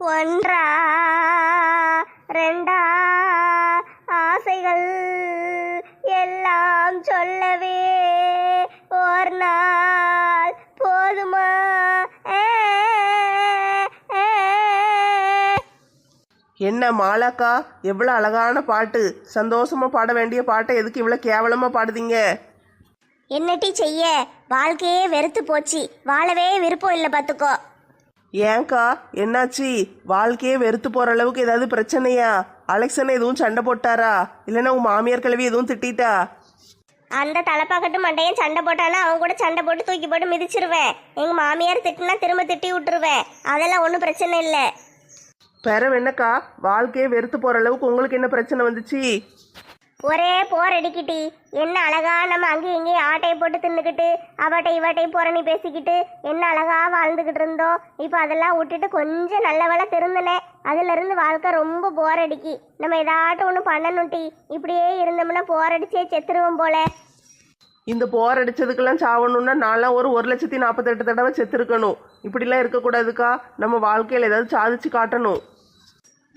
ஒன்றா ரெண்டா ஆசைகள் எல்லாம் சொல்லவே ஒரு நாள் போதுமா. என்ன மாலாக்கா எவ்வளோ அழகான பாட்டு. சந்தோஷமா பாட வேண்டிய பாட்டை எதுக்கு இவ்வளோ கேவலமா பாடுதீங்க? என்னட்டி செய்ய? வாழ்க்கையே வெறுத்து போச்சு. வாழவே விருப்பம் இல்லை பார்த்துக்கோ ஏன்க்கா என்னாச்சு? வாழ்க்கையே வெறுத்து போற அளவுக்கு ஏதாவது பிரச்சனையா? அலெக்சன் எதுவும் சண்டை போட்டாரா? இல்லைன்னா உன் மாமியார் கிழவி எதுவும் திட்டிட்டா? அந்த தலைப்பாக்கட்டு மண்டையன் சண்டை போட்டானா அவன் கூட சண்டை போட்டு தூக்கி போட்டு மிதிச்சிருவேன். எங்க மாமியார் திட்டுனா திரும்ப திட்டி விட்டுருவேன். அதெல்லாம் ஒன்றும் பிரச்சனை இல்லை. பிறவு என்னக்கா? வாழ்க்கையே வெறுத்து போற அளவுக்கு உங்களுக்கு என்ன பிரச்சனை வந்துச்சு? ஒரே போர் அடிக்கிட்டி. என்ன அழகா நம்ம அங்கேயும் இங்கேயும் ஆட்டையை போட்டு தின்னுக்கிட்டு அவட்டை இவட்டை புறணி பேசிக்கிட்டு என்ன அழகா வாழ்ந்துக்கிட்டு இருந்தோம். இப்போ அதெல்லாம் விட்டுட்டு கொஞ்சம் நல்ல வேலை திருந்தினேன் வாழ்க்கை ரொம்ப போர் அடிக்கி. நம்ம ஏதாட்டும் ஒன்று பண்ணணும் டி இப்படியே இருந்தோம்னா போர் அடிச்சே செத்துருவோம் போல. இந்த போர் அடிச்சதுக்கெல்லாம் சாவணும்னா நான்லாம் ஒரு ஒரு லட்சத்தி நாற்பத்தெட்டு தடவை செத்துருக்கணும். இப்படிலாம் இருக்கக்கூடாதுக்கா. நம்ம வாழ்க்கையில் ஏதாவது சாதிச்சு காட்டணும்.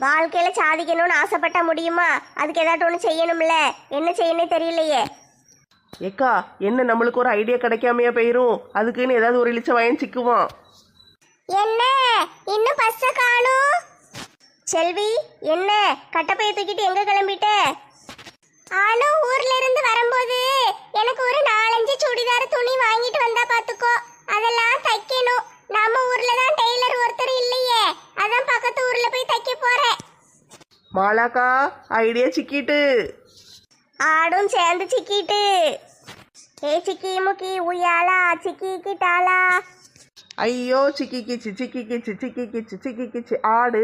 வாழ்க்கையில சாதிக்கணும்னு ஆசைப்பட்டா முடியுமா? அதுக்கு ஏதாட்டும் ஒன்று செய்யணும்ல? என்ன செய்யணும் தெரியலையே. ஏக்கா என்ன நம்மளுக்கு ஒரு ஐடியா கிடைக்காமையா போயிரும்? அதுக்குன்னு ஏதாவது ஒரு இளிச்ச வயன் சிக்குவான். என்ன? இன்னும் பஸ்ஸ காணும் செல்வி என்ன? கட்டப்பைய தூக்கிட்டு எங்க கிளம்பிட்ட? ஆனு ஊர்ல இருந்து வரும்போது எனக்கு ஒரு நாலஞ்சு சுடிதார் துணி வாங்கிட்டு வந்தா பாத்துக்கோ. அதெல்லாம் தைக்கணும். நம்ம ஊர்ல தான் டெய்லர் ஒருத்தர் இல்லையே. அதான் பக்கத்து ஊர்ல போய் தைக்க போறேன். மாலாக்கா ஐடியா சிக்கிட்டு. ஆடும் சேர்ந்து சிக்கிட்டு. ஏ சிக்கி முக்கி உய்யாலா சிக்கி கிட்டாலா. ஐயோ சிக்கி கிச்சு சிக்கி கிச்சு சிக்கி கிச்சு சிக்கி கிச்சு ஆடு.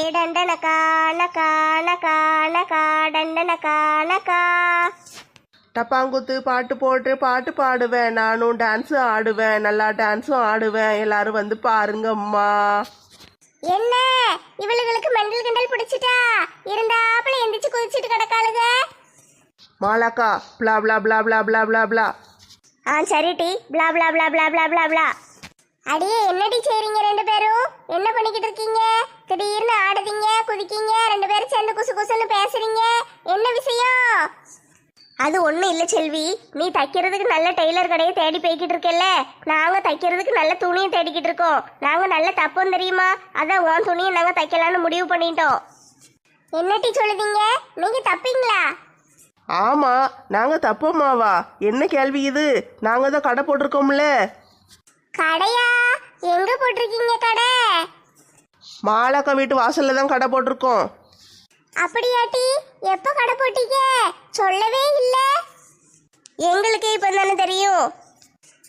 ஏ டண்டனக்கா நக்கா நக்கா நக்கா டண்டனக்கா நக்கா. டப்பாங்குத்து பாட்டு போட்டு பாட்டு பாடுவேன் நானும் டான்ஸ் ஆடுவேன் நல்லா டான்ஸும் ஆடுவேன் எல்லாரும் வந்து பாருங்கம்மா என்ன இவளுகளுக்கு மெண்டல் கிண்டல் பிடிச்சிட்டா இருந்தாப்புல எந்திரிச்சு குதிச்சிட்டு கிடக்காளுக மாலாக்கா பிளா பிளா பிளா பிளா பிளா பிளா பிளா ஆ சரி டி blah blah blah blah blah blah blah அடியே என்னடி செய்றீங்க ரெண்டு பேரும் என்ன பண்ணிக்கிட்டு இருக்கீங்க திடீர்னு ஆடுதீங்க குதிக்கீங்க ரெண்டு பேரும் சேர்ந்து குசு குசுன்னு பேசுறீங்க என்ன விஷயம் அது ஒன்றும் இல்லை செல்வி. நீ தைக்கிறதுக்கு நல்ல டெய்லர் கடையை தேடி போய்கிட்டு இருக்கல்ல? நாங்கள் தைக்கிறதுக்கு நல்ல துணியை தேடிக்கிட்டு இருக்கோம். நாங்கள் நல்ல தப்போம் தெரியுமா? அதான் உன் துணியை நாங்கள் தைக்கலான்னு முடிவு பண்ணிட்டோம். என்னட்டி சொல்லுதீங்க? நீங்கள் தப்பீங்களா? ஆமா நாங்க தப்போமாவா என்ன கேள்வி இது? நாங்க தான் கடை போட்டிருக்கோம்ல. கடையா? எங்க போட்டிருக்கீங்க கடை? மாலாக்கா வீட்டு வாசல்ல தான் கடை போட்டிருக்கோம். அப்படியாட்டி? எப்ப கடை போட்டீங்க? சொல்லவே இல்ல. எங்களுக்கே இப்ப தானே தெரியும்.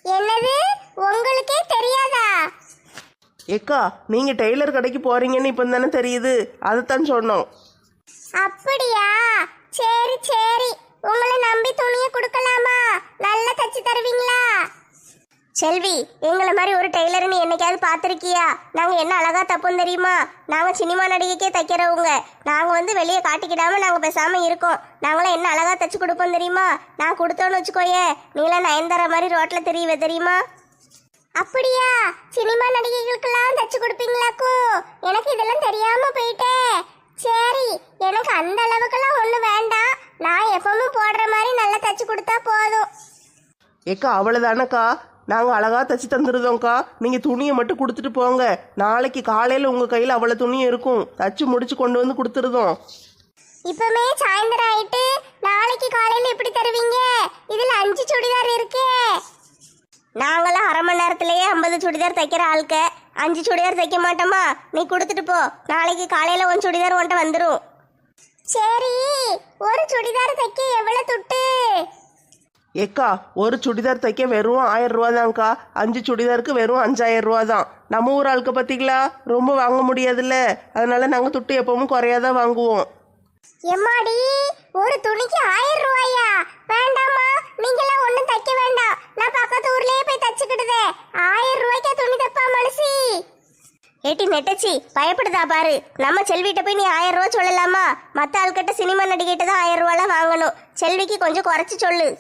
என்னது? உங்களுக்கே தெரியாதா? ஏக்கா நீங்க டெய்லர் கடைக்கு போறீங்கன்னு இப்போ தானே தெரியுது. அதைத்தான் சொன்னோம். அப்படியா? சரி சரி. உங்களை நம்பி துணியை கொடுக்கலாமா? நல்லா தச்சு தருவீங்களா? செல்வி எங்களை மாதிரி ஒரு டெய்லர் நீ என்னைக்காவது பார்த்துருக்கியா? நாங்கள் என்ன அழகா தப்புன்னு தெரியுமா? நாங்கள் சினிமா நடிகைக்கே தைக்கிறவங்க. நாங்கள் வந்து வெளியே காட்டிக்கிடாம நாங்கள் பேசாமல் இருக்கோம். நாங்களாம் என்ன அழகா தச்சு கொடுப்போம் தெரியுமா? நான் கொடுத்தோன்னு வச்சுக்கோயே நீலாம் நயன்தாரா மாதிரி ரோட்டில் தெரியுவே தெரியுமா? அப்படியா? சினிமா நடிகைகளுக்கெல்லாம் தச்சு கொடுப்பீங்களாக்கும் எனக்கு இதெல்லாம் தெரியாம போயிட்டேன் சரி எனக்கு அந்த அளவுக்கெல்லாம் ஒன்றும் வேண்டாம். நான் எப்பவும் போடுற மாதிரி நல்லா தச்சு கொடுத்தா போதும். ஏக்கா அவ்வளோதானக்கா நாங்கள் அழகா தச்சு தந்துருதோம்க்கா நீங்கள் துணியை மட்டும் கொடுத்துட்டு போங்க. நாளைக்கு காலையில் உங்கள் கையில் அவ்வளோ துணியும் இருக்கும். தச்சு முடிச்சு கொண்டு வந்து கொடுத்துருதோம் இப்பமே சாயந்தரம் ஆயிட்டு நாளைக்கு காலையில எப்படி தருவீங்க? இதுல அஞ்சு சுடிதார் இருக்கே. நாங்களாம் அரை மணி நேரத்திலேயே ஐம்பது சுடிதார் தைக்கிற ஆளுக்க அஞ்சு சுடிதார் தைக்க மாட்டோமா? நீ கொடுத்துட்டு போ. நாளைக்கு காலையில உன் சுடிதார் உன்ட்ட வந்துடும் சரி ஒரு சுடிதார் தைக்க எவ்வளவு துட்டு? ஏக்கா ஒரு சுடிதார் தைக்க வெறும் ஆயிரம் ரூபா தான்க்கா. அஞ்சு சுடிதாருக்கு வெறும் அஞ்சாயிரம் ரூபா தான். நம்ம ஊர் ஆளுக்கு பார்த்தீங்களா ரொம்ப வாங்க முடியாதுல்ல. அதனால நாங்கள் துட்டு எப்பவும் குறையாதான் வாங்குவோம். எம்மாடி ஒரு துணிக்கு ஆயிரம் ரூபாயா? வேண்டாமா நீங்களாம் ஒன்றும் தைக்க வேண்டாம். நான் பக்கத்து ஊர்லயே போய் தச்சுக்கிடுதே. ஆயிரம் ரூபாய்க்கா துணி தப்பா மனசி? ஏட்டி நெட்டச்சி பயப்படுதா பாரு. நம்ம செல்விட்ட போய் நீ ஆயிரம் ரூபா சொல்லலாமா? மற்ற ஆள்கிட்ட சினிமா நடிகிட்ட தான் ஆயிரம் ரூபாலாம் வாங்கணும். செல்விக்கு கொஞ்சம் குறைச்சி சொல்லு.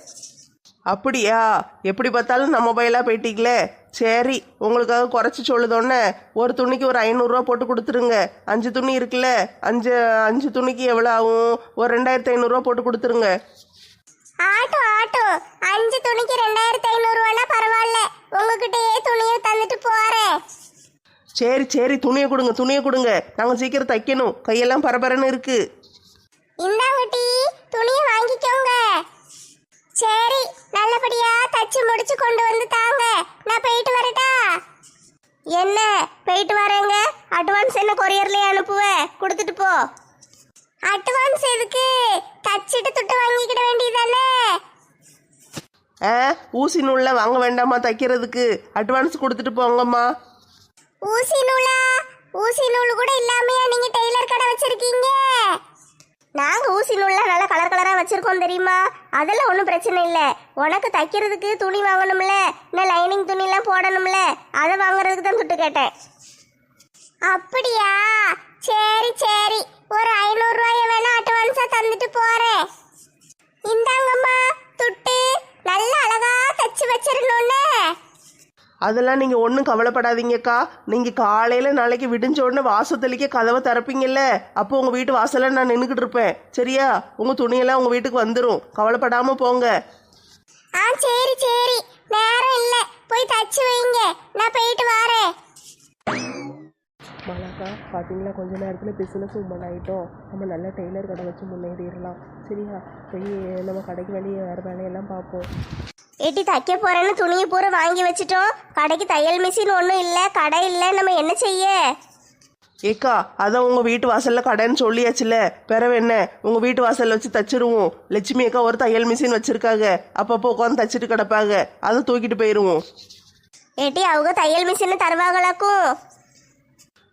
அப்படியா? எப்படி பார்த்தாலும் நம்ம பயிலாக போயிட்டீங்களே? சரி உங்களுக்காக குறைச்சி சொல்லுதோன்னே ஒரு துணிக்கு ஒரு ஐநூறுரூவா போட்டு கொடுத்துருங்க. அஞ்சு துணி இருக்குல்ல அஞ்சு அஞ்சு துணிக்கு எவ்வளோ ஆகும்? ஒரு ரெண்டாயிரத்தி ஐநூறுரூவா போட்டு கொடுத்துருங்க. ஆட்டும் ஆட்டும் அஞ்சு துணிக்கு ரெண்டாயிரத்தி ஐநூறுவானா பரவாயில்ல. உங்ககிட்டயே துணியை தந்துட்டு போறேன். சரி சரி துணியை கொடுங்க துணியை கொடுங்க. நாங்கள் சீக்கிரம் தைக்கணும். கையெல்லாம் பரபரன்னு இருக்கு. இந்தாங்க டீ துணியை வாங்கிக்கோங்க. சரி நல்லபடியா தச்சு முடிச்சு கொண்டு வந்து தாங்க. நான் போயிட்டு வரட்டா? என்ன? போயிட்டு வரேங்க. அட்வான்ஸ் என்ன கொரியர்லயே அனுப்புவ? கொடுத்துட்டு போ. அட்வான்ஸ் எதுக்கு? தச்சிட்டு துட்டு வாங்கிக்கிட வேண்டியதானே? ஆ ஊசி நூலில் வாங்க வேண்டாமா தைக்கிறதுக்கு? அட்வான்ஸ் கொடுத்துட்டு போங்கம்மா. ஊசி நூலா? ஊசி நூல் கூட இல்லாமையா நீங்க டெய்லர் கடை வச்சிருக்கீங்க? நாங்க ஊசி நூல்லாம் நல்லா கலர் கலரா வச்சிருக்கோம் தெரியுமா? அதெல்லாம் ஒன்றும் பிரச்சனை இல்லை. உனக்கு தைக்கிறதுக்கு துணி வாங்கணும்ல? இன்னும் லைனிங் துணிலாம் போடணும்ல? அதை வாங்குறதுக்கு தான் துட்டு கேட்டேன். அப்படியா? சரி சரி. ஒரு ஐநூறு ரூபாய வேணா அட்வான்ஸா தந்துட்டு போறேன். இந்தாங்கம்மா துட்டு. நல்ல அழகா தச்சு வச்சிடணும்னு அதெல்லாம் நீங்கள் ஒன்றும் கவலைப்படாதீங்கக்கா. நீங்கள் காலையில் நாளைக்கு விடிஞ்ச உடனே வாசத்தளிக்க கதவை திறப்பீங்கல்ல. அப்போ உங்கள் வீட்டு வாசலில் நான் நின்றுக்கிட்டு இருப்பேன். சரியா? உங்கள் துணியெல்லாம் உங்கள் வீட்டுக்கு வந்துடும் கவலைப்படாமல் போங்க. ஆ சரி சரி. நேரம் இல்ல. போய் தச்சு வைங்க. நான் போயிட்டு வரேன். மலாக்கா பார்த்தீங்களா கொஞ்ச நேரத்தில் பிஸ்னஸ் உமன் ஆகிட்டோம் நம்ம நல்ல டெய்லர் கடை வச்சு முன்னேறிடலாம். சரியா? போய் நம்ம கடைக்கு வெளியே வேறு வேலையெல்லாம் பார்ப்போம். ஏட்டி தைக்க போறேன்னு துணியை பூரா வாங்கி வச்சிட்டோம். கடைக்கு தையல் மிஷின் ஒன்றும் இல்லை கடை இல்லை நம்ம என்ன செய்ய? ஏக்கா அதான் உங்கள் வீட்டு வாசலில் கடைன்னு சொல்லியாச்சுல. பிறவு என்ன? உங்கள் வீட்டு வாசலில் வச்சு தச்சிருவோம். லட்சுமி அக்கா ஒரு தையல் மிஷின் வச்சுருக்காங்க. அப்பப்போ உட்காந்து தச்சிட்டு கிடப்பாங்க. அதை தூக்கிட்டு போயிடுவோம் ஏட்டி அவங்க தையல் மிஷின் தருவாங்களாக்கும்?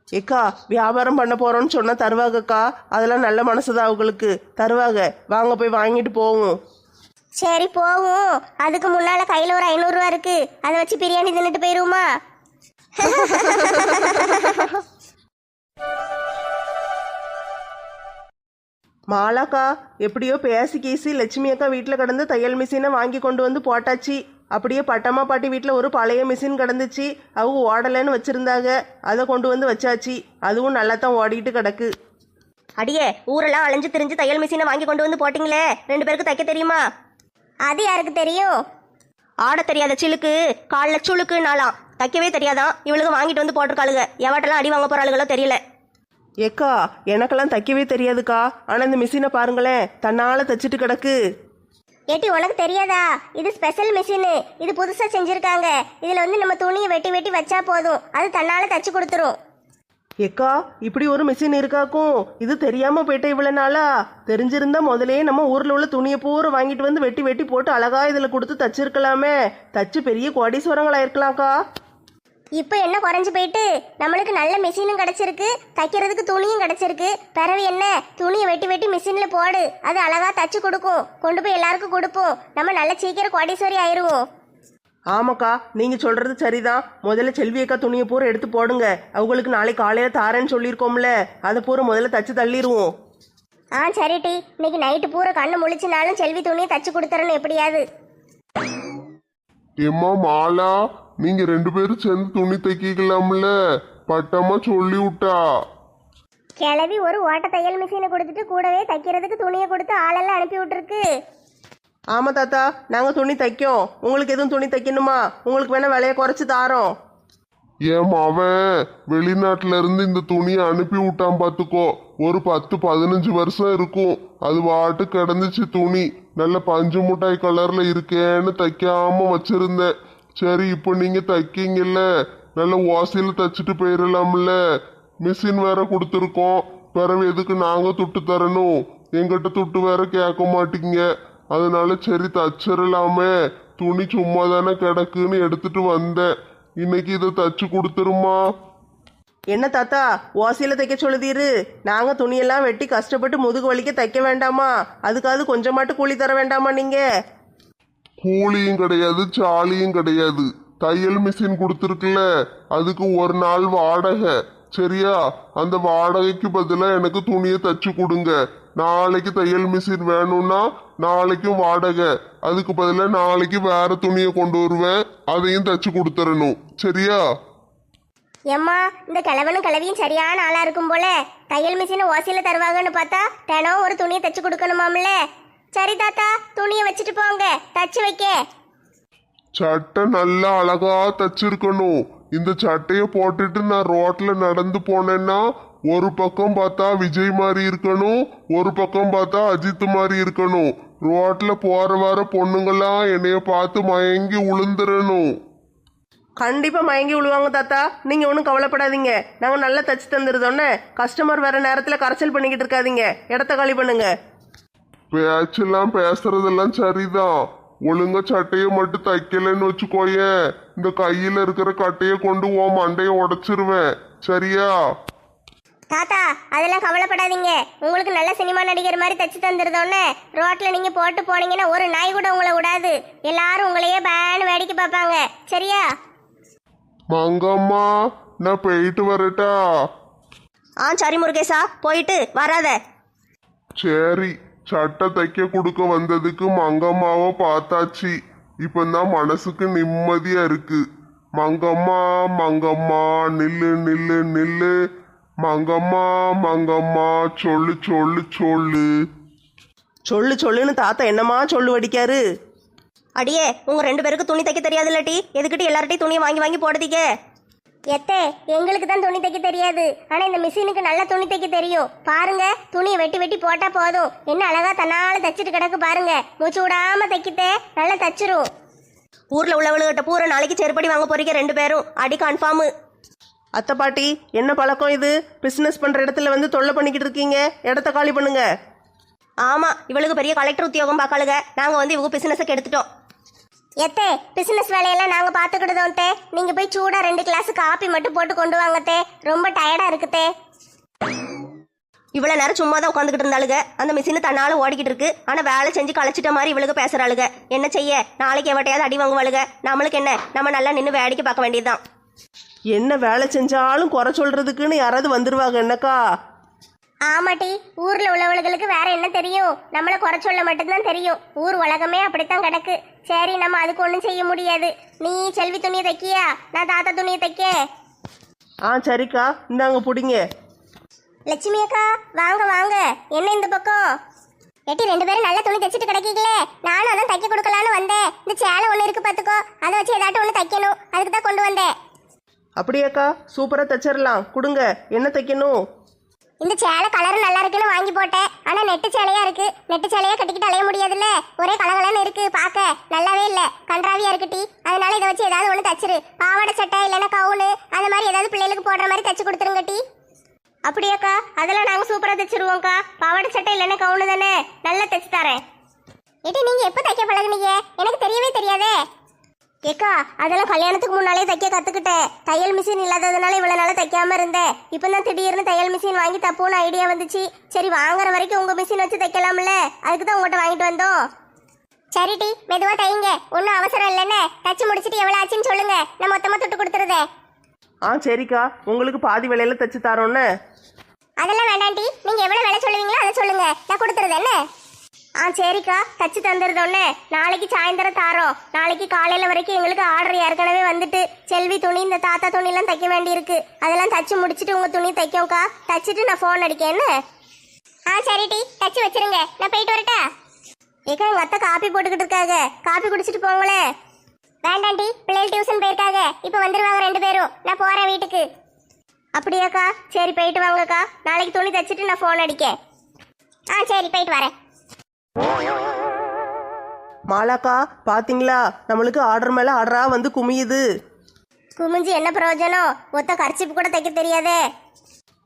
ஏக்கா வியாபாரம் பண்ண போகிறோன்னு சொன்னால் தருவாங்கக்கா அதெல்லாம் நல்ல மனசு தான் அவங்களுக்கு. தருவாங்க. வாங்க போய் வாங்கிட்டு போவோம். சரி போவோம். அதுக்கு முன்னால கையில் ஒரு ஐநூறுரூவா இருக்கு. அதை வச்சு பிரியாணி தின்னுட்டு போயிருவோமா? மாலாக்கா எப்படியோ பேசி கீசி லட்சுமி அக்கா வீட்டில் கிடந்து தையல் மிஷினை வாங்கி கொண்டு வந்து போட்டாச்சு. அப்படியே பட்டம்மா பாட்டி வீட்டில் ஒரு பழைய மிஷின் கிடந்துச்சு. அவங்க ஓடலைன்னு வச்சுருந்தாங்க. அதை கொண்டு வந்து வச்சாச்சு. அதுவும் நல்லா தான் ஓடிட்டு கிடக்கு. அடியே ஊரெல்லாம் அலைஞ்சு திரிஞ்சு தையல் மிஷினை வாங்கி கொண்டு வந்து போட்டிங்களே. ரெண்டு பேருக்கு தைக்க தெரியுமா? அது யாருக்கு தெரியும்? ஆட தெரியாத சிலுக்கு காலில் சுளுக்கு நாளாம் தைக்கவே தெரியாதான் இவளுக்கு வாங்கிட்டு வந்து போட்டிருக்காளுங்க எவாட்டெல்லாம் அடி வாங்க போறாளுகளோ தெரியல. ஏக்கா எனக்கெல்லாம் தைக்கவே தெரியாதுக்கா. ஆனால் இந்த மிஷினை பாருங்களேன். தன்னால் தைச்சிட்டு கிடக்கு. ஏட்டி உனக்கு தெரியாதா? இது ஸ்பெஷல் மிஷின் இது புதுசா செஞ்சிருக்காங்க. இதுல வந்து நம்ம துணியை வெட்டி வெட்டி வச்சா போதும். அது தன்னால தச்சு கொடுத்துரும். ஏக்கா இப்படி ஒரு மிஷின் இருக்காக்கும். இது தெரியாம போயிட்டே இவ்வளவு நாளா? தெரிஞ்சிருந்தா முதலே நம்ம ஊர்ல உள்ள துணியை பூரா வாங்கிட்டு வந்து வெட்டி வெட்டி போட்டு அழகா இதுல கொடுத்து தச்சிருக்கலாமே. தச்சு பெரிய கோடீஸ்வரங்களா இருக்கலாம்க்கா. இப்போ என்ன குறைஞ்சு போயிட்டு? நம்மளுக்கு நல்ல மிஷினும் கிடைச்சிருக்கு. தைக்கிறதுக்கு துணியும் கிடைச்சிருக்கு. பிறவு என்ன? துணியை வெட்டி வெட்டி மிஷின்ல போடு. அது அழகா தச்சு கொடுக்கும். கொண்டு போய் எல்லாருக்கும் கொடுப்போம். நம்ம நல்ல சீக்கிரம் கோடீஸ்வரி ஆயிருவோம். ஆமாக்கா நீங்க சொல்றது சரிதான். முதல்ல செல்வி அக்கா துணியை பூரா எடுத்து போடுங்க. அவங்களுக்கு நாளைக்கு காலையில தாரேன்னு சொல்லியிருக்கோம்ல அதை பூரா முதல்ல தச்சு தள்ளிடுவோம் ஆ சரி டி. இன்னைக்கு நைட்டு பூரா கண்ணு முழிச்சுனாலும் செல்வி துணியை தச்சு கொடுத்துறணும் எப்படியாவது ஏம்மா மாலா நீங்க ரெண்டு பேரும் சேர்ந்து துணி தைக்கலாம்ல. பட்டம்மா சொல்லி விட்டா. கிளவி ஒரு ஓட்ட தையல் மிஷினை கொடுத்துட்டு கூடவே தைக்கிறதுக்கு துணியை கொடுத்து ஆளெல்லாம் அனுப்பி விட்டுருக்கு. ஆமாம் தாத்தா. நாங்கள் துணி தைக்கோம். உங்களுக்கு எதுவும் துணி தைக்கணுமா? உங்களுக்கு வேணால் விலையை குறைச்சி தாரோம். ஏன் அவன் வெளிநாட்டுல இருந்து இந்த துணியை அனுப்பி விட்டான் பார்த்துக்கோ ஒரு பத்து பதினஞ்சு வருஷம் இருக்கும். அது வாட்டு கிடந்துச்சு துணி. நல்ல பஞ்சு முட்டாய் கலர்ல இருக்கேன்னு தைக்காம வச்சிருந்தேன். சரி இப்போ நீங்க தைக்கீங்கல்ல. நல்ல ஓசையில தைச்சிட்டு போயிடலாம்ல மிஷின் வேற கொடுத்துருக்கோம். பிறகு எதுக்கு நாங்க துட்டு தரணும்? எங்கிட்ட துட்டு வேற கேட்க மாட்டீங்க. அதனால சரி தச்சிடலாமே துணி சும்மா தானே கிடக்குன்னு எடுத்துட்டு வந்தேன். இன்னைக்கு இதை தச்சு கொடுத்துருமா? என்ன தாத்தா ஓசையில தைக்க சொல்லுதீரு. நாங்க துணியெல்லாம் வெட்டி கஷ்டப்பட்டு முதுகு வலிக்க தைக்க வேண்டாமா? அதுக்காவது கொஞ்சமாட்டு கூலி தர வேண்டாமா நீங்க? கூலியும் கிடையாது சாலியும் கிடையாது. தையல் மிஷின் கொடுத்துருக்குல்ல அதுக்கு ஒரு நாள் வாடகை. சரியா? அந்த வாடகைக்கு பதிலா எனக்கு துணியை தச்சு கொடுங்க. நாளைக்கு தையல் மிஷின் வேணும்னா நாளைக்கும் வாடகை. அதுக்கு பதிலா நாளைக்கு வேற துணியை கொண்டு வருவேன். அதையும் தச்சு கொடுத்துறணும். சரியா? ஏம்மா இந்த கிழவனும் கிழவியும் சரியான ஆளா இருக்கும் போல. தையல் மிஷினை ஓசையில தருவாங்கன்னு பார்த்தா தினம் ஒரு துணியை தச்சு கொடுக்கணுமாம்ல. சரி தாத்தா துணியை வச்சுட்டு போங்க. தச்சு வைக்க. சட்டை நல்லா அழகா தச்சிருக்கணும். இந்த சட்டைய போட்டுட்டு நான் ரோட்ல நடந்து போனேன்னா ஒரு பக்கம் பார்த்தா விஜய் மாதிரி இருக்கணும் ஒரு பக்கம் பார்த்தா அஜித் மாதிரி இருக்கணும். ரோட்ல போற வர பொண்ணுங்கெல்லாம் என்னைய பார்த்து மயங்கி உளுந்துடணும் கண்டிப்பா மயங்கி விழுவாங்க தாத்தா. நீங்க ஒன்றும் கவலைப்படாதீங்க. நாங்க நல்லா தச்சு தந்துருதோன்னே கஸ்டமர் வர நேரத்துல கரைச்சல் பண்ணிக்கிட்டு இருக்காதீங்க. இடத்த காலி பண்ணுங்க. பேச்செல்லாம் பேசுறதெல்லாம் சரிதான். ஒழுங்கா சட்டையை மட்டும் தைக்கலன்னு வச்சுக்கோயேன் இந்த கையில இருக்கிற கட்டைய கொண்டு உன் மண்டைய உடைச்சிருவேன். சரியா? தாத்தா அதெல்லாம் கவலைப்படாதீங்க. உங்களுக்கு நல்ல சினிமா நடிகர் மாதிரி தச்சு தந்துருதோன்னே ரோட்ல நீங்க போட்டு போனீங்கன்னா ஒரு நாய் கூட உங்களை விடாது. எல்லாரும் உங்களையே பேன்னு வேடிக்கை பார்ப்பாங்க. சரியா? மங்கம்மா நான் போயிட்டு வரட்டா. ஆ சரி முருகேசா போயிட்டு வராத. சரி. சட்டை தைக்க கொடுக்க வந்ததுக்கு மங்கம்மாவை பார்த்தாச்சு. இப்பதான் மனசுக்கு நிம்மதியா இருக்கு. மங்கம்மா மங்கம்மா நில்லு நில்லு நில்லு. மங்கம்மா மங்கம்மா சொல்லு சொல்லு சொல்லு. சொல்லு சொல்லுன்னு தாத்தா என்னமா சொல்லு வடிக்காரு? அடியே உங்க ரெண்டு பேருக்கு துணி தைக்க தெரியாது இல்லாட்டி எதுக்கிட்டு எல்லார்ட்டையும் துணியை வாங்கி வாங்கி போடுதீங்க? எத்தே எங்களுக்கு தான் துணி தைக்க தெரியாது. ஆனா இந்த மிஷினுக்கு நல்லா துணி தைக்க தெரியும். பாருங்க துணியை வெட்டி வெட்டி போட்டா போதும். என்ன அழகா தன்னால தச்சிட்டு கிடக்கு பாருங்க. மூச்சு விடாம தைக்கித்தே நல்லா தச்சிரும். ஊர்ல உள்ளவளுகிட்ட பூரா நாளைக்கு செருப்படி வாங்க போறீங்க ரெண்டு பேரும். அடி கன்ஃபார்மு அத்தை பாட்டி என்ன பழக்கம் இது? பிசினஸ் பண்ற இடத்துல வந்து தொல்லை பண்ணிக்கிட்டு இருக்கீங்க. இடத்த காலி பண்ணுங்க. ஆமா இவளுக்கு பெரிய கலெக்டர் உத்தியோகம் பார்க்காளுங்க நாங்க வந்து இவங்க பிசினஸை கெடுத்துட்டோம். எத்தே பிசினஸ் வேலையெல்லாம் நாங்க பாத்துக்கிட்டதோம் தே. நீங்க போய் சூடா ரெண்டு கிளாஸ் காப்பி மட்டும் போட்டு கொண்டு வாங்க தே. ரொம்ப டயர்டா இருக்குதே இவ்வளவு நேரம் சும்மா தான் உட்காந்துக்கிட்டு இருந்தாளுங்க அந்த மிஷின் தன்னால ஓடிக்கிட்டு இருக்கு. ஆனா வேலை செஞ்சு களைச்சிட்ட மாதிரி இவளுக்கு பேசுறாளுங்க என்ன செய்ய? நாளைக்கு எவட்டையாவது அடி வாங்குவாளுங்க நம்மளுக்கு என்ன? நம்ம நல்லா நின்று வேடிக்கை பார்க்க வேண்டியதுதான். என்ன வேலை செஞ்சாலும் குறை சொல்றதுக்குன்னு யாராவது வந்துருவாங்க என்னக்கா? ஆமாட்டி ஊர்ல உள்ளவர்களுக்கு வேற என்ன தெரியும்? நம்மள குறை சொல்ல மட்டும்தான் தெரியும். ஊர் உலகமே அப்படித்தான் கிடக்கு. சரி நம்ம அதுக்கு ஒன்றும் செய்ய முடியாது. நீ செல்வி துணியை தைக்கியா? நான் தாத்தா துணியை தைக்க. ஆ சரிக்கா. இந்தாங்க பிடிங்க. லட்சுமி அக்கா வாங்க வாங்க. என்ன இந்த பக்கம்? எட்டி ரெண்டு பேரும் நல்ல துணி தைச்சிட்டு கிடைக்கீங்களே. நானும் அதான் தைக்க கொடுக்கலான்னு வந்தேன். இந்த சேலை ஒன்று இருக்கு பார்த்துக்கோ. அதை வச்சு ஏதாட்டும் ஒன்று தைக்கணும். அதுக்கு தான் கொண்டு வந்தேன். அப்படியாக்கா. சூப்பரா தச்சிடலாம். கொடுங்க. என்ன தைக்கணும்? இந்த சேலை கலர் நல்லா இருக்குன்னு வாங்கி போட்டேன். ஆனா நெட்டு சேலையா இருக்கு. நெட்டு சேலையா கட்டிக்கிட்டு அலைய முடியாதுல்ல. ஒரே கலகலன்னு இருக்கு. பார்க்க. நல்லாவே இல்ல. கன்றாவியா இருக்குட்டி அதனால இதை வச்சு ஏதாவது ஒன்று தச்சிரு. பாவாடை சட்டை இல்லைன்னா கவுனு அந்த மாதிரி ஏதாவது பிள்ளைகளுக்கு போடுற மாதிரி தச்சு கொடுத்துருங்கட்டி அப்படியாக்கா? அதெல்லாம் நாங்க சூப்பரா தச்சிருவோம்க்கா. பாவாடை சட்டை இல்லைன்னா கவுனு தானே. நல்லா தச்சு தரேன். ஏட்டி நீங்க எப்போ தைக்க பழகுனீங்க? எனக்கு தெரியவே தெரியாதே. ஏக்கா அதெல்லாம் கல்யாணத்துக்கு முன்னாலே தைக்க கத்துக்கிட்டேன் தையல் மிஷின் இல்லாததுனால இவ்வளவு நாளா தைக்காம இருந்தேன். இப்பதான் திடீர்னு தையல் மிஷின் வாங்கி தப்புன்னு ஐடியா வந்துச்சு. சரி வாங்குற வரைக்கும் உங்க மிஷின் வச்சு தைக்கலாம்ல. அதுக்கு தான் உங்கள்கிட்ட வாங்கிட்டு வந்தோம். சரிடி மெதுவா தைங்க. ஒன்றும் அவசரம் இல்லைன்னு தச்சு முடிச்சிட்டு எவ்வளவு ஆச்சுன்னு சொல்லுங்க. நான் மொத்தமா துட்டு கொடுத்துருதே ஆ சரிக்கா. உங்களுக்கு பாதி விலையில தச்சு தரோன்னு அதெல்லாம் வேண்டாண்டி நீங்க எவ்வளவு விலை சொல்லுவீங்களோ அதை சொல்லுங்க. நான் கொடுத்துருது என்ன ஆ சரிக்கா. தச்சு தந்துருதோன்னே நாளைக்கு சாயந்தரம் தாரோம். நாளைக்கு காலையில் வரைக்கும் எங்களுக்கு ஆர்டர் ஏற்கனவே வந்துட்டு. செல்வி துணி இந்த தாத்தா துணிலாம் தைக்க வேண்டியிருக்கு. அதெல்லாம் தச்சு முடிச்சுட்டு உங்கள் துணி தைக்கோக்கா தச்சுட்டு நான் ஃபோன் அடிக்கேன்னு ஆ சரி டி. தச்சு வச்சிருங்க. நான் போயிட்டு வரட்டா? ஏக்கா எங்க அத்தை காப்பி போட்டுக்கிட்டு இருக்காங்க. காப்பி குடிச்சிட்டு போங்களேன் வேண்டாண்டி பிள்ளைகள் டியூஷன் போயிருக்காங்க. இப்போ வந்துடுவாங்க ரெண்டு பேரும். நான் போகிறேன் வீட்டுக்கு. அப்படியாக்கா. சரி போயிட்டு வாங்கக்கா. நாளைக்கு துணி தச்சுட்டு நான் ஃபோன் அடிக்கேன். ஆ சரி போயிட்டு வரேன். மாலாக்கா பாத்தீங்களா? நம்மளுக்கு ஆர்டர் மேல ஆர்டரா வந்து குமியுது. குமிஞ்சு என்ன பிரயோஜனம்? ஒத்த கர்ச்சிப்பு கூட தைக்க தெரியாதே.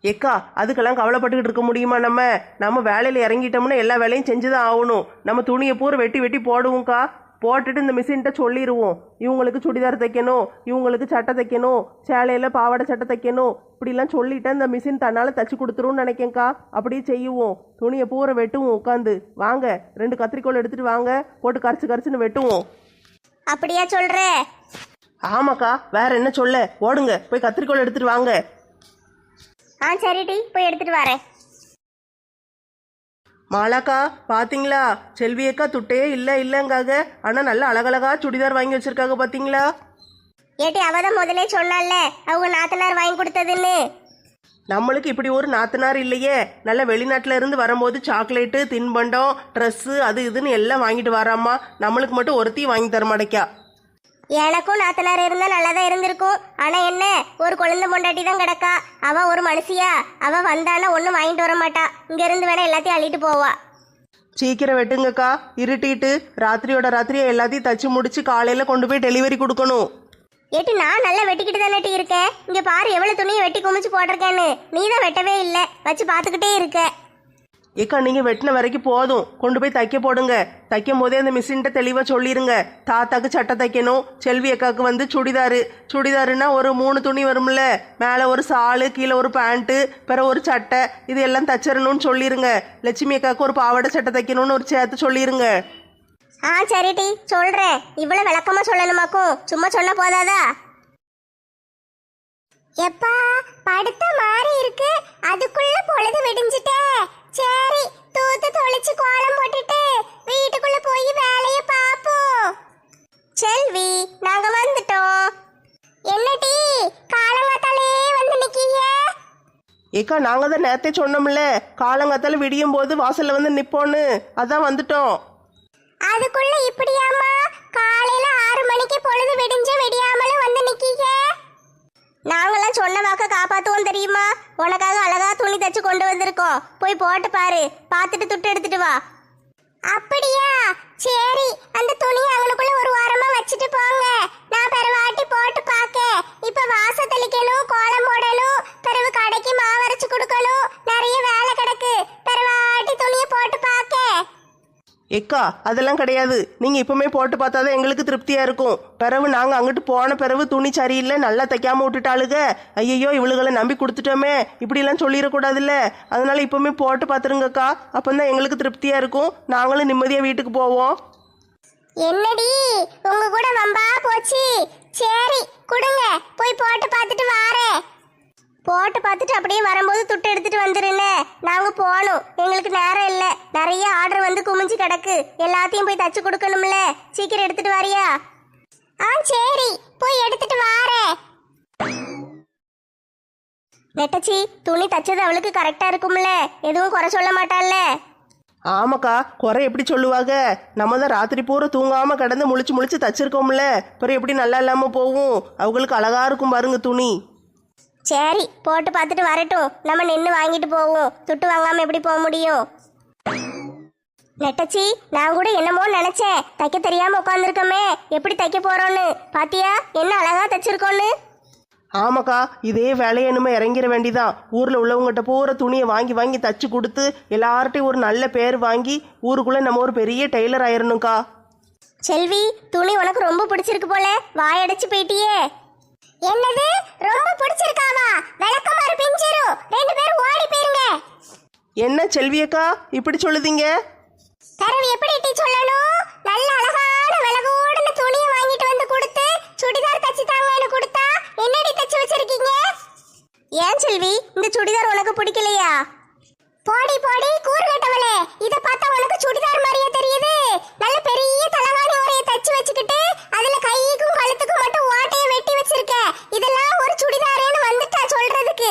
ஏக்கா அதுக்கெல்லாம் கவலைப்பட்டுக்கிட்டு இருக்க முடியுமா நம்ம? நம்ம வேலையில் இறங்கிட்டோம்னா எல்லா வேலையும் செஞ்சுதான் ஆகணும். நம்ம துணியை பூரா வெட்டி வெட்டி போடுவோம்க்கா. போட்டுட்டு இந்த மிஷின்கிட்ட சொல்லிடுவோம் இவங்களுக்கு சுடிதார் தைக்கணும் இவங்களுக்கு சட்டை தைக்கணும் சேலையில் பாவாடை சட்டை தைக்கணும். இப்படிலாம் சொல்லிட்டு இந்த மிஷின் தன்னால் தச்சு கொடுத்துருன்னு நினைக்கேங்க்கா அப்படியே செய்யுவோம் துணியை பூரா வெட்டுவோம் உட்காந்து வாங்க ரெண்டு கத்திரிக்கோல் எடுத்துட்டு வாங்க. போட்டு கரைச்சு கரைச்சுன்னு வெட்டுவோம். அப்படியா சொல்ற? ஆமாக்கா வேற என்ன சொல்ல? ஓடுங்க போய் கத்திரிக்கோல் எடுத்துட்டு வாங்க. ஆ சரிடி போய் எடுத்துட்டு வரேன். மாலாக்கா பாத்தீங்களா? செல்வி அக்கா துட்டே இல்லை இல்லைங்காக. ஆனால் நல்ல அழகழகா சுடிதார் வாங்கி வச்சிருக்காங்க பாத்தீங்களா? ஏட்டி அவ தான் முதலே சொன்னால அவங்க நாத்தனார் வாங்கி கொடுத்ததுன்னு. நம்மளுக்கு இப்படி ஒரு நாத்தனார் இல்லையே. நல்ல வெளிநாட்டுல இருந்து வரும்போது சாக்லேட்டு தின்பண்டம் ட்ரெஸ்ஸு அது இதுன்னு எல்லாம் வாங்கிட்டு வராம்மா. நம்மளுக்கு மட்டும் ஒருத்தையும் வாங்கி தர மாட்டேக்கா. எனக்கும் நாத்தனார் இருந்தா நல்லா தான் இருந்திருக்கும். ஆனா என்ன? ஒரு குழந்தை பொண்டாட்டி தான் கிடக்கா. அவ ஒரு மனுஷியா? அவ வந்தானா ஒன்றும் வாங்கிட்டு வர மாட்டா. இங்க இருந்து வேணா எல்லாத்தையும் அள்ளிட்டு போவா. சீக்கிரம் வெட்டுங்கக்கா. இருட்டிட்டு ராத்திரியோட ராத்திரியை எல்லாத்தையும் தச்சு முடிச்சு காலையில கொண்டு போய் டெலிவரி கொடுக்கணும். ஏட்டி நான் நல்லா வெட்டிக்கிட்டு தானே இருக்கேன். இங்க பாரு எவ்வளவு துணியை வெட்டி குமிச்சு போட்டிருக்கேன்னு. நீ தான் வெட்டவே இல்லை. வச்சு பார்த்துக்கிட்டே இருக்க. ஏக்கா நீங்கள் வெட்டின வரைக்கும் போதும். கொண்டு போய் தைக்க போடுங்க. தைக்கும் போதே அந்த மிஷின்ட்ட தெளிவாக சொல்லிடுங்க தாத்தாக்கு சட்டை தைக்கணும் செல்வி அக்காவுக்கு வந்து சுடிதாரு. சுடிதாருன்னா ஒரு மூணு துணி வரும்ல. மேலே ஒரு சாலு கீழே ஒரு பேண்ட்டு பிறகு ஒரு சட்டை. இது எல்லாம் தச்சிடணும்னு சொல்லிடுங்க லட்சுமி அக்காவுக்கு ஒரு பாவாடை சட்டை தைக்கணும்னு ஒரு சேர்த்து சொல்லிடுங்க ஆ சரிடி சொல்கிறேன் இவ்வளோ விளக்கமாக சொல்லணுமாக்கும். சும்மா சொன்ன போதாதா? எப்பா படுத்த மாறி இருக்கு. அதுக்குள்ள பொழுது விடிஞ்சிட்டே. சரி தூத்து தொளிச்சு கோலம் போட்டுட்டு வீட்டுக்குள்ள போய் வேலைய பாப்போம் செல்வி நாங்க வந்துட்டோம். என்னடி காலங்காத்தாலே வந்து நிக்கீங்க? ஏக்கா நாங்க தான் நேத்தே சொன்னோம்ல காலங்காத்தால விடியும் போது வாசல்ல வந்து நிப்போன்னு. அதான் வந்துட்டோம். அதுக்குள்ள இப்படியாம்மா காலையில ஆறு மணிக்கு பொழுது விடிஞ்ச விடியாமலும் வந்து நிக்கீங்க? நாங்களாம் சொன்ன வாக்க காப்பாத்துவோம் தெரியுமா? உனக்காக தச்சு கொண்டு வந்திருக்கோம். போய் போட்டு பாரு. பார்த்துட்டு துட்டு எடுத்துட்டு வா. அப்படியா? சரி. அந்த துணியை அவனுக்குள்ள ஒரு வாரமா வச்சுட்டு போங்க நான் பிறவாட்டி போட்டு பார்க்க இப்ப வாச தெளிக்கணும் கோலம் போடணும் பிறகு கடைக்கு மாவரைச்சு கொடுக்கணும் நிறைய வேலை கிடக்கு பிறவாட்டி துணியை போட்டு பார்க்க ஏக்கா அதெல்லாம் கிடையாது. நீங்க இப்பவுமே போட்டு பார்த்தாதான் எங்களுக்கு திருப்தியா இருக்கும். பிறவு நாங்க அங்கிட்டு போன பிறவு துணி சரியில்லை நல்லா தைக்காம விட்டுட்டாளுக. ஐயோ இவளுகளை நம்பி கொடுத்துட்டோமே. இப்படிலாம் சொல்லிடக்கூடாதுல்ல. அதனால இப்பவுமே போட்டு பார்த்துருங்கக்கா. அப்பந்தான் எங்களுக்கு திருப்தியா இருக்கும். நாங்களும் நிம்மதியா வீட்டுக்கு போவோம். என்னடி? உங்க கூட வம்பா போச்சு. சரி கொடுங்க. போய் போட்டு பார்த்துட்டு வாரேன். போட்டு பார்த்துட்டு அப்படியே வரும்போது துட்டு எடுத்துட்டு வந்துருண்ணே நாங்க போகணும். எங்களுக்கு நேரம் இல்லை. நிறைய ஆர்டர் வந்து குமிஞ்சு கிடக்கு. எல்லாத்தையும் போய் தச்சு கொடுக்கணும்ல. சீக்கிரம் எடுத்துட்டு வரியா? ஆ சரி. போய் எடுத்துட்டு வாரேன் நெட்டச்சி துணி தச்சது அவளுக்கு கரெக்டா இருக்கும்ல. எதுவும் குறை சொல்ல மாட்டாள்ல. ஆமாக்கா குறை எப்படி சொல்லுவாங்க நம்ம தான் ராத்திரி பூரா தூங்காம கிடந்து முழிச்சு முழிச்சு தச்சிருக்கோம்ல. அப்புறம் எப்படி நல்லா இல்லாம போகும்? அவங்களுக்கு அழகா இருக்கும் பாருங்க துணி. சரி போட்டு பார்த்துட்டு வரட்டும். நம்ம நின்று வாங்கிட்டு போவோம். துட்டு வாங்காம எப்படி போக முடியும்? நெட்டச்சி நான் கூட என்னமோ நினைச்சேன். தைக்க தெரியாம உட்காந்துருக்கோமே எப்படி தைக்க போறோன்னு? பாத்தியா? என்ன அழகா தைச்சிருக்கோன்னு? ஆமாக்கா இதே வேலையை இனிமே இறங்கிட வேண்டிதான் ஊர்ல உள்ளவங்ககிட்ட பூரா துணியை வாங்கி வாங்கி தச்சு கொடுத்து எல்லார்ட்டையும் ஒரு நல்ல பேர் வாங்கி ஊருக்குள்ள நம்ம ஒரு பெரிய டெய்லர் ஆயிரணும்க்கா. செல்வி துணி உனக்கு ரொம்ப பிடிச்சிருக்கு போல. வாயடைச்சு போயிட்டியே. என்னது? ரொம்ப பிடிச்சிருக்காவா விளக்கமாறு பிஞ்சிரும் ரெண்டு பேரும் ஓடி போயிருங்க. என்ன செல்வியக்கா இப்படி சொல்லுதீங்க? தரவு எப்படி டீ சொல்லணும்? நல்ல அழகான விலகோடன துணியை வாங்கிட்டு வந்து கொடுத்து சுடிதார் தச்சு தாங்கன்னு கொடுத்தா என்னடி தச்சு வச்சிருக்கீங்க? ஏன் செல்வி இந்த சுடிதார் உனக்கு பிடிக்கலையா? போடி போடி கூறுகட்டவளே இத பார்த்தா உனக்கு சுடிதார் மாதிரியே தெரியுது. நல்ல பெரிய தலகாணி உரையை தச்சு வச்சுக்கிட்டு அதுல கைக்கும் கழுத்துக்கும் மட்டும் ஓட்டையை வெட்டி வச்சிருக்க இதெல்லாம் ஒரு சுடிதாரேன்னு வந்துட்டா சொல்றதுக்கு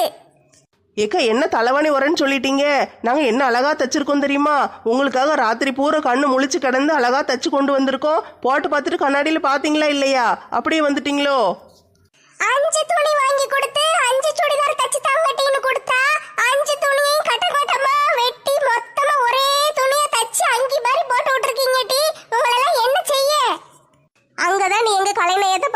ஏக்கா என்ன தலைவாணி வரேன்னு சொல்லிட்டீங்க? நாங்கள் என்ன அழகா தச்சிருக்கோம் தெரியுமா? உங்களுக்காக ராத்திரி பூரா கண்ணு முழிச்சு கிடந்து அழகா தச்சு கொண்டு வந்திருக்கோம். போட்டு பார்த்துட்டு கண்ணாடியில் பார்த்தீங்களா இல்லையா? அப்படியே வந்துட்டீங்களோ? அஞ்சு துணி வாங்கி கொடுத்து அஞ்சு சுடிதார் தச்சு தாங்கட்டின்னு கொடுத்தா அஞ்சு துணியையும் கட்ட கட்டமா வெட்டி மொத்தமா ஒரே துணியை தச்சு அங்கி மாதிரி போட்டு விட்டுருக்கீங்க டி உங்களெல்லாம் என்ன செய்ய அங்கதான் நீ எங்க கலைநயத்தை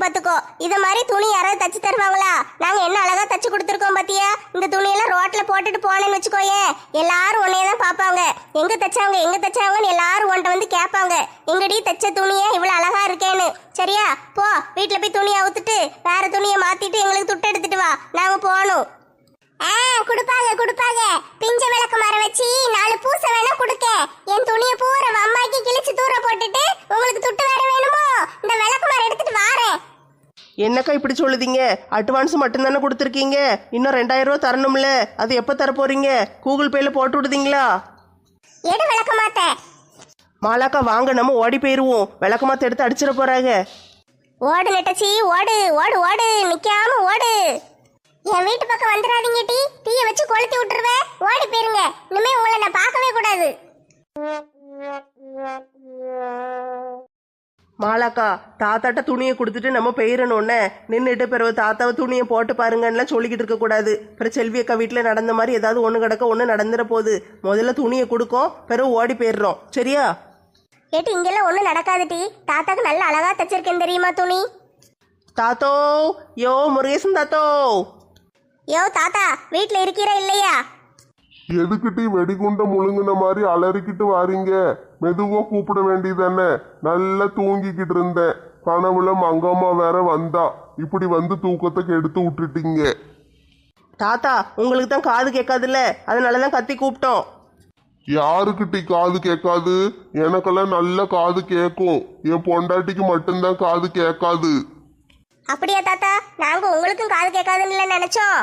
பாராட்டணும் பார்த்துக்கோ இத மாதிரி துணி யாராவது தச்சு தருவாங்களா? நாங்க என்ன அழகா தச்சு கொடுத்துருக்கோம் பாத்தியா? இந்த துணியெல்லாம் ரோட்ல போட்டுட்டு போனேன்னு வச்சுக்கோயே. எல்லாரும் உன்னைய தான் பாப்பாங்க. எங்க தச்சாங்க எங்க தச்சாங்கன்னு எல்லாரும் உன்ட்ட வந்து கேட்பாங்க. எங்கடி தச்ச துணியே இவ்வளவு அழகா இருக்கேன்னு. சரியா? போ வீட்டில் போய் துணியை அவுத்துட்டு வேற துணியை மாத்திட்டு எங்களுக்கு துட்டு எடுத்துட்டு வா. நாங்க போகணும். ஆ குடுப்பாங்க குடுப்பாங்க. பிஞ்ச விளக்கு மரம் வச்சு நாலு பூசை வேணா குடுக்க. என் துணியை பூரா வம்மாக்கி கிழிச்சு தூர போட்டுட்டு உங்களுக்கு துட்டு வேற வேணுமோ? இந்த விளக்கு மரம் எடுத்துட்டு வாரேன். என்னக்கா இப்படி சொல்லுதீங்க? அட்வான்ஸ் மட்டும்தானே கொடுத்துருக்கீங்க. இன்னும் ரெண்டாயிரம் ரூபா தரணும்ல. அது எப்போ தர போறீங்க? கூகுள் பேல போட்டு விடுதீங்களா? எடு விளக்க மாத்த. மாலாக்கா வாங்க நம்ம ஓடி போயிருவோம். விளக்கமாத்த எடுத்து அடிச்சிட போறாங்க. ஓடு நெட்டச்சி ஓடு ஓடு ஓடு. நிக்காம ஓடு. என் வீட்டு பக்கம் வந்துடாதீங்க டீ. டீயை வச்சு கொளுத்தி விட்டுருவேன் ஓடி போயிருங்க. இனிமே உங்களை நான் பார்க்கவே கூடாது. மாலாக்கா தாத்தாட்ட துணியை கொடுத்துட்டு நம்ம பெயிரணும்னே நின்றுட்டு பிறகு தாத்தாவை துணியை போட்டு பாருங்கன்னுலாம் சொல்லிக்கிட்டு இருக்க கூடாது. பிறகு செல்வி அக்கா வீட்டில் நடந்த மாதிரி ஏதாவது ஒன்று கிடக்க ஒன்று நடந்துட போகுது. முதல்ல துணியை கொடுக்கும் பிறகு ஓடி போயிடுறோம். சரியா? ஏட்டி இங்கெல்லாம் ஒன்றும் நடக்காது டீ. தாத்தாக்கு நல்ல அழகா தச்சிருக்கேன் தெரியுமா துணி? தாத்தோ யோ முருகேசன் தாத்தோ. யோ தாத்தா வீட்டில் இருக்கிறா இல்லையா? எதுக்கிட்டி வெடிகுண்ட முழுங்கின மாதிரி அலறிக்கிட்டு வாரீங்க? மெதுவா கூப்பிட வேண்டியதானே? நல்லா தூங்கிக்கிட்டு இருந்தேன். கனவுல மங்கம்மா வேற வந்தா. இப்படி வந்து தூக்கத்தை கெடுத்து விட்டுட்டீங்க. தாத்தா உங்களுக்கு தான் காது கேட்காதுல்ல? அதனால தான் கத்தி கூப்பிட்டோம். யாருக்கிட்டி காது கேட்காது? எனக்கெல்லாம் நல்ல காது கேட்கும். என் பொண்டாட்டிக்கு மட்டும்தான் காது கேட்காது. அப்படியா தாத்தா? நாங்க உங்களுக்கும் காது கேட்காதுன்னு நினைச்சோம்.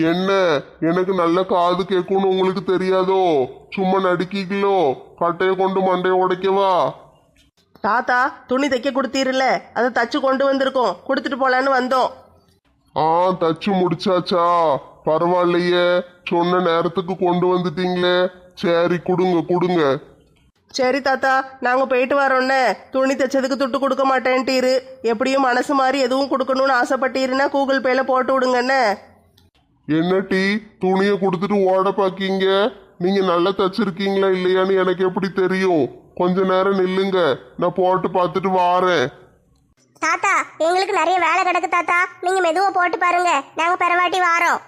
என்ன? எனக்கு நல்ல காது கேட்கும்னு உங்களுக்கு தெரியாதோ? சும்மா நடிக்கீங்களோ கட்டையை கொண்டு மண்டையை உடைக்கவா தாத்தா துணி தைக்க கொடுத்தீர்ல அதை தச்சு கொண்டு வந்திருக்கோம். கொடுத்துட்டு போலான்னு வந்தோம். ஆ தச்சு முடிச்சாச்சா? பரவாயில்லையே. சொன்ன நேரத்துக்கு கொண்டு வந்துட்டீங்களே. சரி கொடுங்க கொடுங்க. சரி தாத்தா. நாங்கள் போயிட்டு வரோன்னே. துணி தைச்சதுக்கு துட்டு கொடுக்க மாட்டேன்ட்டீரு. எப்படியும் மனசு மாதிரி எதுவும் கொடுக்கணும்னு ஆசைப்பட்டீருன்னா கூகுள் பேல போட்டு விடுங்கண்ணே என்ன டீ? துணியை கொடுத்துட்டு ஓட பாக்கீங்க? நீங்க நல்லா தச்சிருக்கீங்களா இல்லையான்னு எனக்கு எப்படி தெரியும்? கொஞ்ச நேரம் நில்லுங்க. நான் போட்டு பார்த்துட்டு வாரேன். தாத்தா எங்களுக்கு நிறைய வேலை கிடக்கு தாத்தா. நீங்க மெதுவா போட்டு பாருங்க. நாங்க பெறவாட்டி வாரோம்.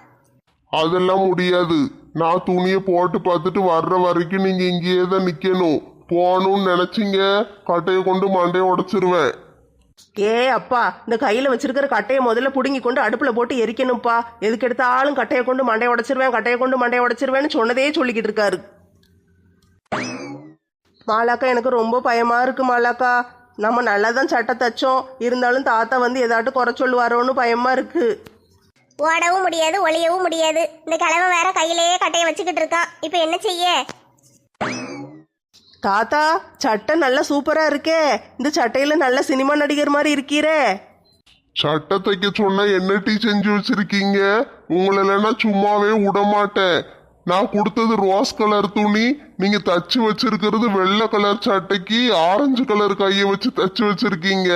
அதெல்லாம் முடியாது. நான் துணியை போட்டு பார்த்துட்டு வர்ற வரைக்கும் நீங்க இங்கேயே தான் நிக்கணும். போகணும்னு நினைச்சீங்க. கட்டையை கொண்டு மண்டையை உடைச்சிருவேன். ஏ அப்பா இந்த கையில வச்சிருக்கிற கட்டையை முதல்ல புடுங்கி கொண்டு அடுப்புல போட்டு எரிக்கணும்ப்பா. எதுக்கு எடுத்தாலும் கட்டையை கொண்டு மண்டையை உடைச்சிருவேன் கட்டையை கொண்டு மண்டையை உடைச்சிருவேன்னு சொன்னதே சொல்லிக்கிட்டு இருக்காரு. மாலாக்கா எனக்கு ரொம்ப பயமா இருக்கு மாலாக்கா. நம்ம நல்லா தான் சட்டை தச்சோம். இருந்தாலும் தாத்தா வந்து ஏதாட்டும் குறை சொல்லுவாரோன்னு பயமா இருக்கு. ஓடவும் முடியாது ஒளியவும் முடியாது. இந்த கிழமை வேற கையிலேயே கட்டையை வச்சுக்கிட்டு இருக்கான். இப்போ என்ன செய்ய? தாத்தா சட்டை நல்லா சூப்பரா இருக்கே. இந்த சட்டையில நல்ல சினிமா நடிகர் மாதிரி இருக்கீரே. சட்டை தைக்க சொன்னா என்ன டீ செஞ்சு வச்சிருக்கீங்க உங்களை இல்லைன்னா சும்மாவே விட மாட்டேன் நான் கொடுத்தது ரோஸ் கலர் துணி. நீங்க தச்சு வச்சிருக்கிறது வெள்ளை கலர் சட்டைக்கு ஆரஞ்சு கலர் கையை வச்சு தச்சு வச்சிருக்கீங்க.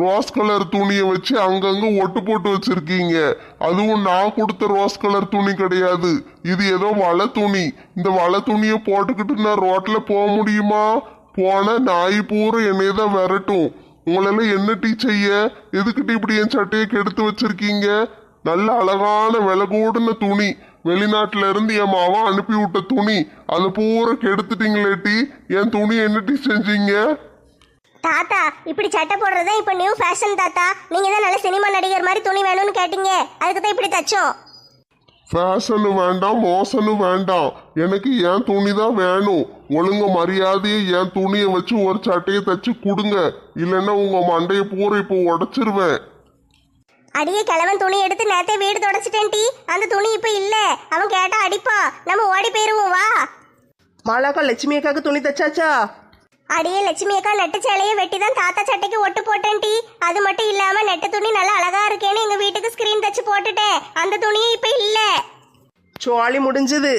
ரோஸ் கலர் துணியை வச்சு அங்கங்க ஒட்டு போட்டு வச்சிருக்கீங்க. அதுவும் நான் கொடுத்த ரோஸ் கலர் துணி கிடையாது. இது ஏதோ வலை துணி. இந்த வலை துணியை போட்டுக்கிட்டு நான் ரோட்ல போக முடியுமா? போன நாய் பூரா என்னைய தான் விரட்டும். உங்களெல்லாம் என்ன டீ செய்ய எதுக்கிட்டு இப்படி என் சட்டையை கெடுத்து வச்சிருக்கீங்க? நல்ல அழகான விலை கூடின துணி. வெளிநாட்டுல இருந்து என் மாவன் அனுப்பி விட்ட துணி. அதை பூரா கெடுத்துட்டீங்களே டீ. என் துணி என்ன டீ செஞ்சீங்க? தாத்தா இப்படி சட்டை போடுறது இப்போ நியூ ஃபேஷன் தாத்தா. நீங்க தான் நல்ல சினிமா நடிகர் மாதிரி துணி வேணும்னு கேட்டீங்க. அதுக்கு தான் இப்படி தச்சோம். ஃபேஷனு வேண்டாம் மோசனு வேண்டாம். எனக்கு என் துணி தான் வேணும்? ஒழுங்க மரியாதையை என் துணியை வச்சு ஒரு சட்டையை தச்சு கொடுங்க. இல்லைன்னா உங்க மண்டையை பூரா இப்போ உடைச்சிருவேன். அடியே கிழவன் துணி எடுத்து நேத்தே வீடு தொடச்சிட்டேன் டி. அந்த துணி இப்போ இல்ல. அவன் கேட்டா அடிப்பான். நம்ம ஓடி போயிருவோம் வா. மாலாக்கா லட்சுமி அக்காக்கு துணி தச்சாச்சா? அடியே லட்சுமி அக்கா நெட்டு சேலையை வெட்டி தான் தாத்தா சட்டைக்கு ஒட்டு போட்டேன் டி. அது மட்டும் இல்லாம நெட்டு துணி நல்லா அழகா இருக்கேன்னு எங்க வீட்டுக்கு ஸ்கிரீன் தச்சு போட்டுட்டேன். அந்த துணியும் இப்ப இல்ல. சோழி முடிஞ்சது.